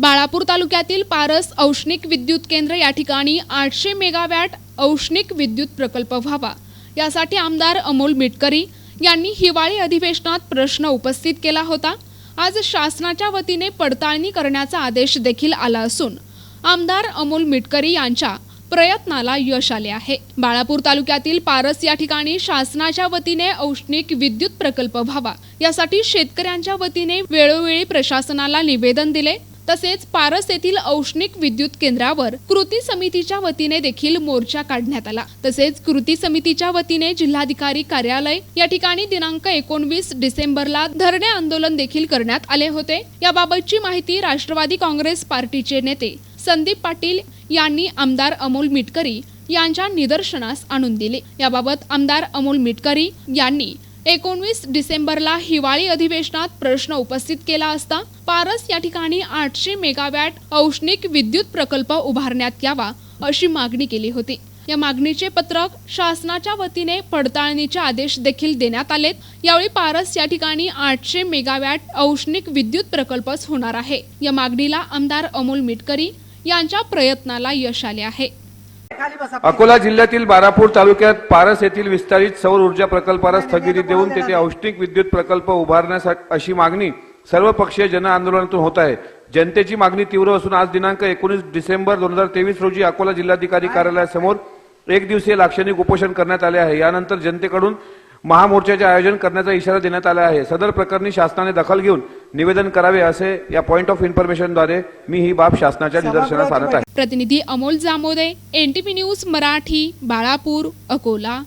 बाळापूर तालुक्यातील पारस औष्णिक विद्युत केंद्र या ठिकाणी आठशे मेगावॅट औष्णिक विद्युत प्रकल्प व्हावा. यासाठी आमदार अमोल मिटकरी यांनी हिवाळी अधिवेशनात प्रश्न उपस्थित केला होता. आज शासनाच्या वतीने पडताळणी करण्याचा आदेश देखील आला असून आमदार अमोल मिटकरी यांच्या प्रयत्नाला यश आले आहे. बाळापूर तालुक्यातील पारस या ठिकाणी शासनाच्या वतीने औष्णिक विद्युत प्रकल्प व्हावा. यासाठी शेतकऱ्यांच्या वतीने वेळोवेळी प्रशासनाला निवेदन दिले. तसेच पारस येथील औष्णिक विद्युत केंद्रावर कृती समितीच्या वतीने देखील मोर्चा काढण्यात आला. तसेच कृती समितीच्या वतीने जिल्हाधिकारी कार्यालय या ठिकाणी दिनांक एकोणवीस डिसेंबरला धरणे आंदोलन देखील करण्यात आले होते. याबाबतची माहिती राष्ट्रवादी काँग्रेस पार्टीचे नेते संदीप पाटील यांनी आमदार अमोल मिटकरी यांच्या निदर्शनास आणून दिले. याबाबत आमदार अमोल मिटकरी यांनी एकोणवीस डिसेंबरला हिवाळी अधिवेशनात प्रश्न उपस्थित केला असता पारस या ठिकाणी आठशे मेगावॅट औष्णिक विद्युत प्रकल्प उभारण्यात यावा अशी मागणी केली होती. या मागणीचे पत्रक शासनाच्या वतीने पडताळणीचे आदेश देखील देण्यात आलेत. यावेळी पारस या ठिकाणी आठशे मेगावॅट औष्णिक विद्युत प्रकल्पच होणार आहे. या मागणीला आमदार अमोल मिटकरी यांच्या प्रयत्नाला यश आले आहे. अकोला जिल्ह्यातील बारापूर तालुक्यात पारस येथील विस्तारित सौर ऊर्जा प्रकल्पाला स्थगिती देऊन तेथे औष्णिक विद्युत प्रकल्प उभारण्यासाठी अशी मागणी सर्व पक्षीय जन आंदोलनातून होत आहे. जनतेची मागणी तीव्र असून आज दिनांक एकोणीस डिसेंबर दोन हजार तेवीस रोजी अकोला जिल्हाधिकारी कार्यालयासमोर एक दिवसीय लाक्षणिक उपोषण करण्यात आले आहे. यानंतर जनतेकडून महामोर्चाचे आयोजन करण्याचा इशारा देण्यात आला आहे. सदर प्रकरणी शासनाने दखल घेऊन निवेदन करावे असे या पॉइंट ऑफ इन्फॉर्मेशनद्वारे मी ही बाब शासनाच्या निदर्शनास आणत आहे. प्रतिनिधी अमोल जामोदे एनटीपी न्यूज मराठी बाळापूर अकोला.